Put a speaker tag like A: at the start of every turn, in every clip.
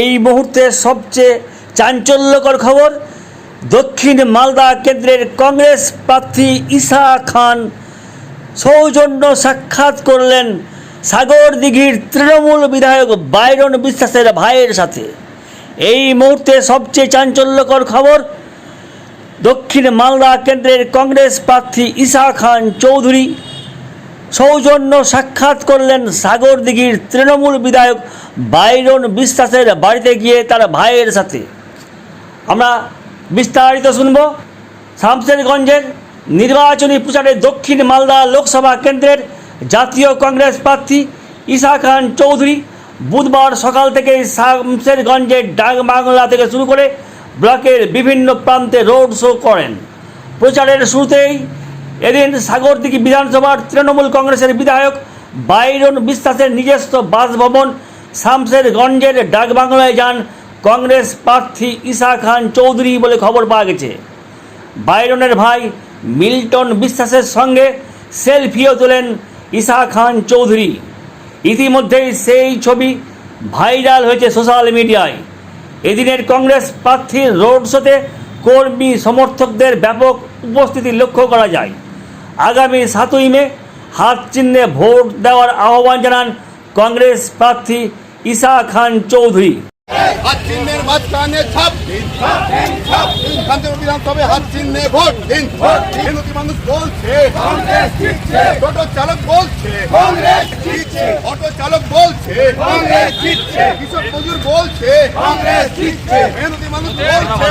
A: এই মুহূর্তে সবচেয়ে চাঞ্চল্যকর খবর, দক্ষিণ মালদা কেন্দ্রের কংগ্রেস প্রার্থী ঈশা খান সৌজন্য সাক্ষাৎ করলেন সাগর দিঘির তৃণমূল বিধায়ক বাইরন বিশ্বাসের ভাইয়ের সাথে। এই মুহূর্তে সবচেয়ে চাঞ্চল্যকর খবর, দক্ষিণ মালদা কেন্দ্রের কংগ্রেস প্রার্থী ঈশা খান চৌধুরী। সৌজন্য সাক্ষাৎ করলেন সাগর দিঘির তৃণমূল বিধায়ক বাইরন বিশ্বাসের বাড়িতে গিয়ে তার ভাইয়ের সাথে। আমরা বিস্তারিত শুনব। শামশেরগঞ্জের নির্বাচনী প্রচারে দক্ষিণ মালদা লোকসভা কেন্দ্রের জাতীয় কংগ্রেস প্রার্থী ঈশা খান চৌধুরী বুধবার সকাল থেকে শামশেরগঞ্জের ডাকবাংলা থেকে শুরু করে ব্লকের বিভিন্ন প্রান্তে রোড শো করেন। প্রচারের শুরুতেই এদিন সাগরদিঘি বিধানসভার তৃণমূল কংগ্রেসের বিধায়ক বাইরন বিশ্বাসের নিজস্ব বাসভবন শামশেরগঞ্জের ডাকবাংলায় যান কংগ্রেস প্রার্থী ঈশা খান চৌধুরী বলে খবর পাওয়া গেছে। বাইরনের ভাই মিল্টন বিশ্বাসের সঙ্গে সেলফিও তোলেন ঈশা খান চৌধুরী। ইতিমধ্যেই সেই ছবি ভাইরাল হয়েছে সোশ্যাল মিডিয়ায়। এদিনের কংগ্রেস প্রার্থীর রোড শোতে কর্মী সমর্থকদের ব্যাপক উপস্থিতি লক্ষ্য করা যায়। আগামী সাতই মে হাত চিহ্নে ভোট দেওয়ার আহ্বান জানান কংগ্রেস প্রার্থী ঈশা খান চৌধুরী।
B: হাত চিহ্নের মাঝখানে ছাপ বিধানসভায় হাত চিহ্নে ভোট দিন বিনতি মানুষ বলছে টোটো চালক বলছে অটো চালক বলছে কৃষক মজুর বলছে মেহনতি মানুষ বলছে।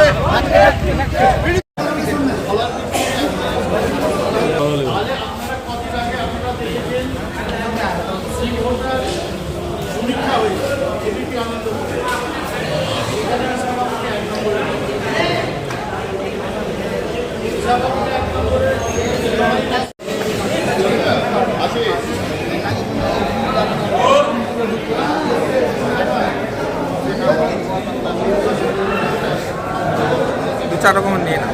C: চার রকমের নিয়ে নাও।